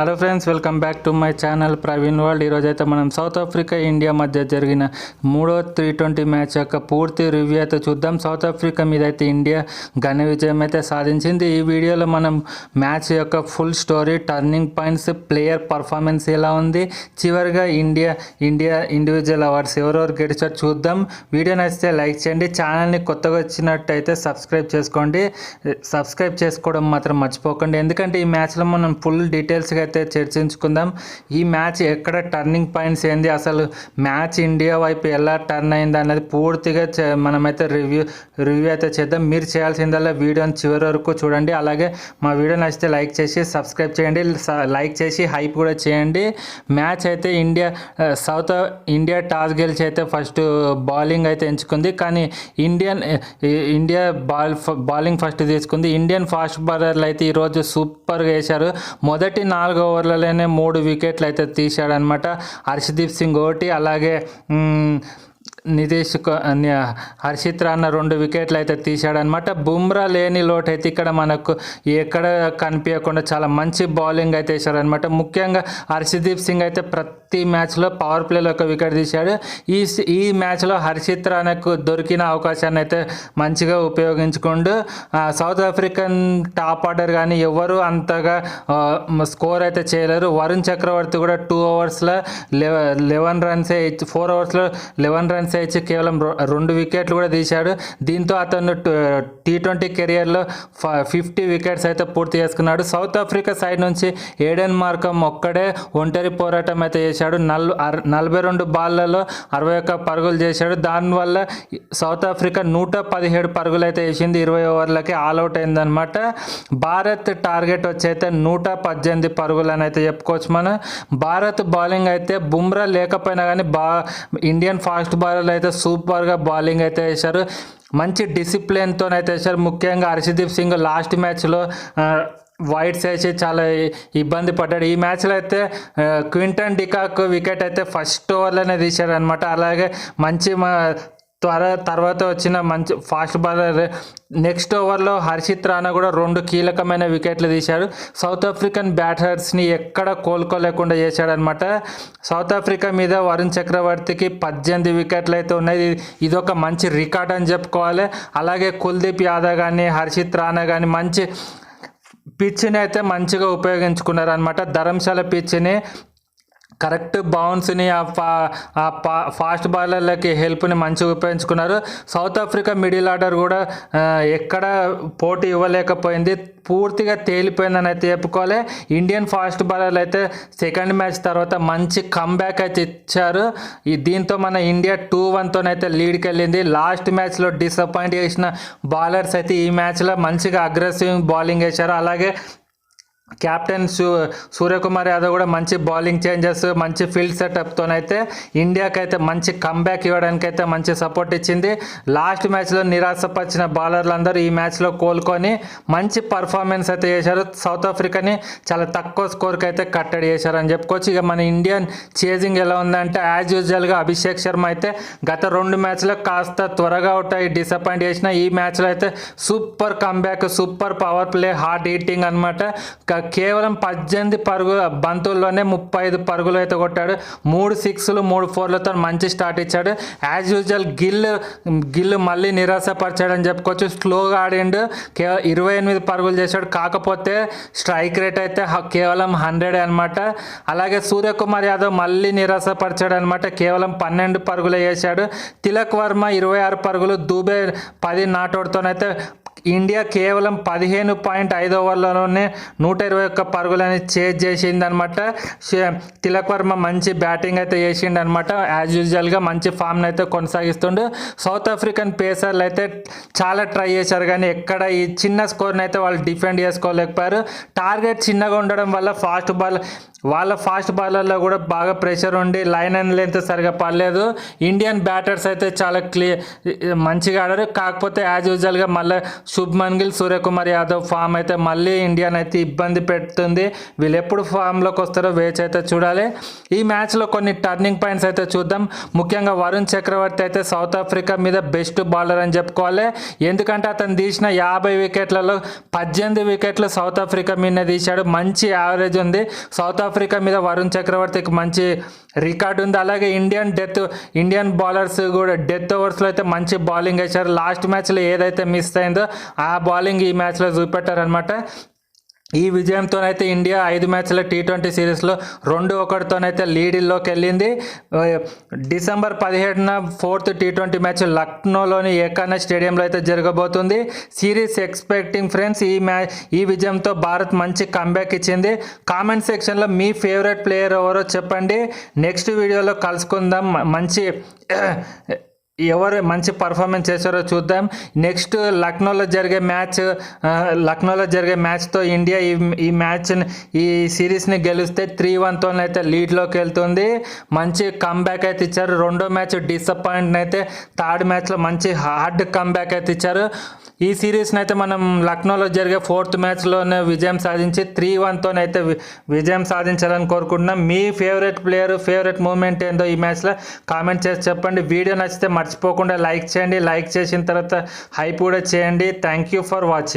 Hello friends welcome back to my channel Praveen world ఈరోజు అయితే మనం సౌత్ ఆఫ్రికా ఇండియా మధ్య జరిగిన మూడో త్రీ ట్వంటీ మ్యాచ్ యొక్క పూర్తి రివ్యూ అయితే చూద్దాం. సౌత్ ఆఫ్రికా మీద అయితే ఇండియా ఘన విజయం అయితే సాధించింది. ఈ వీడియోలో మనం మ్యాచ్ యొక్క full story turning points player performance ఎలా ఉంది చివరిగా ఇండియా ఇండియా ఇండివిజువల్ అవార్డ్స్ ఎవరెవరు గెలిచారు చూద్దాం. వీడియో నచ్చితే లైక్ చేయండి. ఛానల్ని కొత్తగా వచ్చినట్టయితే సబ్స్క్రైబ్ చేసుకోండి. సబ్స్క్రైబ్ చేసుకోవడం మాత్రం మర్చిపోకండి. ఎందుకంటే ఈ మ్యాచ్లో మనం ఫుల్ డీటెయిల్స్గా అయితే చర్చించుకుందాం. ఈ మ్యాచ్ ఎక్కడ టర్నింగ్ పాయింట్స్ ఏంది? అసలు మ్యాచ్ ఇండియా వైపు ఎలా టర్న్ అయింది అన్నది పూర్తిగా మనమైతే రివ్యూ రివ్యూ అయితే చేద్దాం. మీరు చేయాల్సిందల్లా వీడియోని చివరి వరకు చూడండి. అలాగే మా వీడియో నచ్చితే లైక్ చేసి సబ్స్క్రైబ్ చేయండి. లైక్ చేసి హైప్ కూడా చేయండి. మ్యాచ్ అయితే ఇండియా సౌత్ ఇండియా టాస్ గెలిచి అయితే ఫస్ట్ బౌలింగ్ అయితే ఎంచుకుంది. కానీ ఇండియన్ ఇండియా బాల్ ఫ- బౌలింగ్ ఫస్ట్ తీసుకుంది. ఇండియన్ ఫాస్ట్ బౌలర్లు అయితే ఈరోజు సూపర్గా వేశారు. మొదటి నాలుగు ఓవర్లలోనే మూడు వికెట్లు అయితే తీశాడనమాట హర్షదీప్ సింగ్ ఒకటి అలాగే నితీష్ హర్షిత్ రాన్న రెండు వికెట్లు అయితే తీశాడనమాట బుమ్రా లేని లోటు అయితే ఇక్కడ మనకు ఎక్కడ కనిపించకుండా చాలా మంచి బౌలింగ్ అయితే వేశాడనమాట ముఖ్యంగా హర్షదీప్ సింగ్ అయితే ప్రతి మ్యాచ్లో పవర్ ప్లేలో ఒక వికెట్ తీశాడు. ఈ ఈ మ్యాచ్లో హర్షిత్ రానకు దొరికిన అవకాశాన్ని అయితే మంచిగా ఉపయోగించుకుంటూ సౌత్ ఆఫ్రికన్ టాప్ ఆర్డర్ కానీ ఎవరు అంతగా స్కోర్ అయితే చేయలేరు. వరుణ్ చక్రవర్తి కూడా టూ అవర్స్లో లెవెన్ రన్సే ఫోర్ అవర్స్లో లెవెన్ రన్స్ ఇచ్చి కేవలం రెండు వికెట్లు కూడా తీశాడు. దీంతో అతను టీ ట్వంటీ కెరియర్లో ఫిఫ్టీ వికెట్స్ అయితే పూర్తి చేసుకున్నాడు. సౌత్ ఆఫ్రికా సైడ్ నుంచి ఏడెన్ మార్కం ఒక్కడే ఒంటరి పోరాటం అయితే చేశాడు. నల్ నలభై రెండు బాల్లలో అరవై ఒక్క పరుగులు చేశాడు. దానివల్ల సౌత్ ఆఫ్రికా నూట పదిహేడు పరుగులు అయితే వేసింది. ఇరవై ఓవర్లకి ఆల్అవుట్ అయిందనమాట భారత్ టార్గెట్ వచ్చి అయితే నూట పద్దెనిమిది పరుగులు అని అయితే చెప్పుకోవచ్చు మనం. భారత్ బౌలింగ్ అయితే బుమ్రా లేకపోయినా కానీ బా ఇండియన్ ఫాస్ట్ ఓవర్లు అయితే సూపర్గా బౌలింగ్ అయితే వేశారు. మంచి డిసిప్లిన్తో అయితే వేశారు. ముఖ్యంగా హర్షదీప్ సింగ్ లాస్ట్ మ్యాచ్లో వైట్స్ వేసి చాలా ఇబ్బంది పడ్డాడు. ఈ మ్యాచ్లో అయితే క్వింటన్ డికాక్ వికెట్ అయితే ఫస్ట్ ఓవర్లోనే తీశాడు అనమాట అలాగే మంచి మా త్వర తర్వాత వచ్చిన మంచి ఫాస్ట్ బౌలర్ నెక్స్ట్ ఓవర్లో హర్షిత్ రాణా కూడా రెండు కీలకమైన వికెట్లు తీశాడు. సౌత్ ఆఫ్రికన్ బ్యాటర్స్ని ఎక్కడ కోలుకోలేకుండా చేశాడనమాట సౌత్ ఆఫ్రికా మీద వరుణ్ చక్రవర్తికి పద్దెనిమిది వికెట్లు అయితే ఉన్నాయి. ఇది- ఒక మంచి రికార్డ్ అని చెప్పుకోవాలి. అలాగే కుల్దీప్ యాదవ్ కానీ హర్షిత్ రాణా కానీ మంచి పిచ్ని అయితే మంచిగా ఉపయోగించుకున్నారు అనమాట ధర్మశాల పిచ్ని కరెక్ట్ బౌన్స్ని ఆ ఫా ఫాస్ట్ బౌలర్లకి హెల్ప్ని మంచిగా ఉపయోగించుకున్నారు. సౌత్ ఆఫ్రికా మిడిల్ ఆర్డర్ కూడా ఎక్కడ పోటీ ఇవ్వలేకపోయింది. పూర్తిగా తేలిపోయిందని అయితే చెప్పుకోవాలి. ఇండియన్ ఫాస్ట్ బౌలర్లు అయితే సెకండ్ మ్యాచ్ తర్వాత మంచి కమ్బ్యాక్ అయితే ఇచ్చారు. దీంతో మన ఇండియా టూ వన్తోనైతే లీడ్కి వెళ్ళింది లాస్ట్ మ్యాచ్లో డిసప్పాయింట్ చేసిన బౌలర్స్ అయితే ఈ మ్యాచ్లో మంచిగా అగ్రెసివ్ బౌలింగ్ వేశారు. అలాగే కెప్టెన్ సూ సూర్యకుమార్ యాదవ్ కూడా మంచి బౌలింగ్ చేంజెస్ మంచి ఫీల్డ్ సెటప్తోనైతే ఇండియాకి అయితే మంచి కంబ్యాక్ ఇవ్వడానికి అయితే మంచి సపోర్ట్ ఇచ్చింది. లాస్ట్ మ్యాచ్లో నిరాశపరిచిన బౌలర్లు అందరూ ఈ మ్యాచ్లో కోలుకొని మంచి పర్ఫార్మెన్స్ అయితే చేశారు. సౌత్ ఆఫ్రికాని చాలా తక్కువ స్కోర్కి అయితే కట్టడి చేశారని చెప్పుకోవచ్చు. ఇక మన ఇండియన్ చేజింగ్ ఎలా ఉందంటే యాజ్ యూజువల్గా అభిషేక్ శర్మ అయితే గత రెండు మ్యాచ్లో కాస్త త్వరగా అవుట్ అయ్యి డిసప్పాయింట్ చేసిన ఈ మ్యాచ్లో అయితే super comeback super power play hard hitting అనమాట కేవలం పద్దెనిమిది పరుగుల బంతుల్లోనే ముప్పై ఐదు పరుగులు అయితే కొట్టాడు. మూడు సిక్స్లు మూడు ఫోర్లతో మంచి స్టార్ట్ ఇచ్చాడు. యాజ్ యూజువల్ గిల్ గిల్ మళ్ళీ నిరాశపరిచాడని చెప్పుకోవచ్చు. స్లోగా ఆడిండు. కేవలం ఇరవై ఎనిమిది పరుగులు చేశాడు. కాకపోతే స్ట్రైక్ రేట్ అయితే కేవలం హండ్రెడ్ అనమాట అలాగే సూర్యకుమార్ యాదవ్ మళ్ళీ నిరాశపరిచాడు అనమాట కేవలం పన్నెండు పరుగులు వేశాడు తిలక్ వర్మ ఇరవై ఆరు పరుగులు. దూబే పది నాటోడ్తోనైతే ఇండియా కేవలం పదిహేను పాయింట్ ఐదు ఓవర్లలోనే నూట ఇరవై ఒక్క పరుగులని చేజ్ చేసింది అనమాట తిలక్ వర్మ మంచి బ్యాటింగ్ అయితే చేసిండు అనమాట యాజ్ యూజువల్గా మంచి ఫామ్ని అయితే కొనసాగిస్తుండు. సౌత్ ఆఫ్రికన్ పేసర్లు అయితే చాలా ట్రై చేశారు కానీ ఎక్కడ ఈ చిన్న స్కోర్ని అయితే వాళ్ళు డిఫెండ్ చేసుకోలేకపోయారు. టార్గెట్ చిన్నగా ఉండడం వల్ల ఫాస్ట్ బాల్ వాళ్ళ ఫాస్ట్ బౌలర్లో కూడా బాగా ప్రెషర్ ఉండి లైన్ అండ్ లెంత్ సరిగా పడలేదు. ఇండియన్ బ్యాటర్స్ అయితే చాలా క్లియర్ మంచిగా ఆడారు. కాకపోతే యాజ్ యూజువల్గా మళ్ళీ శుభ్మన్ గిల్ సూర్యకుమార్ యాదవ్ ఫామ్ అయితే మళ్ళీ ఇండియన్ అయితే ఇబ్బంది పెడుతుంది. వీళ్ళు ఎప్పుడు ఫామ్లోకి వస్తారో వేచి అయితే చూడాలి. ఈ మ్యాచ్లో కొన్ని టర్నింగ్ పాయింట్స్ అయితే చూద్దాం. ముఖ్యంగా వరుణ్ చక్రవర్తి అయితే సౌత్ ఆఫ్రికా మీద బెస్ట్ బౌలర్ అని చెప్పుకోవాలి. ఎందుకంటే అతను తీసిన యాభై వికెట్లలో పద్దెనిమిది వికెట్లు సౌత్ ఆఫ్రికా మీద తీశాడు. మంచి యావరేజ్ ఉంది. సౌత్ ఆఫ్రికా ఆఫ్రికా మీద వరుణ్ చక్రవర్తికి మంచి రికార్డు ఉంది. అలాగే ఇండియన్ డెత్ ఇండియన్ బౌలర్స్ కూడా డెత్ ఓవర్స్లో అయితే మంచి బౌలింగ్ వేశారు. లాస్ట్ మ్యాచ్లో ఏదైతే మిస్ అయిందో ఆ బౌలింగ్ ఈ మ్యాచ్లో చూపెట్టారనమాట ఈ విజయంతోనైతే ఇండియా ఐదు మ్యాచ్ల టీ ట్వంటీ సిరీస్లో రెండు ఒకటితోనైతే లీడ్లోకి వెళ్ళింది డిసెంబర్ పదిహేడున ఫోర్త్ టీ ట్వంటీ మ్యాచ్ లక్నోలోని ఏకానా స్టేడియంలో అయితే జరగబోతుంది. సిరీస్ ఎక్స్పెక్టింగ్ ఫ్రెండ్స్ ఈ మ్యాచ్ ఈ విజయంతో భారత్ మంచి కంబ్యాక్ ఇచ్చింది. కామెంట్ సెక్షన్లో మీ ఫేవరెట్ ప్లేయర్ ఎవరో చెప్పండి. నెక్స్ట్ వీడియోలో కలుసుకుందాం. మంచి ఎవరు మంచి పర్ఫార్మెన్స్ చేశారో చూద్దాం. నెక్స్ట్ లక్నోలో జరిగే మ్యాచ్ లక్నోలో జరిగే మ్యాచ్తో ఇండియా ఈ ఈ మ్యాచ్ ఈ సిరీస్ని గెలిస్తే త్రీ వన్తో అయితే లీడ్లోకి వెళ్తుంది. మంచి కమ్బ్యాక్ అయితే ఇచ్చారు. రెండో మ్యాచ్ డిసప్పాయింట్ అయితే థర్డ్ మ్యాచ్లో మంచి హార్డ్ కమ్బ్యాక్ అయితే ఇచ్చారు. ఈ సిరీస్ని అయితే మనం లక్నోలో జరిగే ఫోర్త్ మ్యాచ్లోనే విజయం సాధించి త్రీ వన్తోనైతే విజయం సాధించాలని కోరుకుంటున్నాం. మీ ఫేవరెట్ ప్లేయర్ ఫేవరెట్ మూమెంట్ ఏందో ఈ మ్యాచ్లో కామెంట్ చేసి చెప్పండి. వీడియో నచ్చితే మర్చిపోకుండా లైక్ చేయండి. లైక్ చేసిన తర్వాత హైప్ కూడా చేయండి. Thank you for watching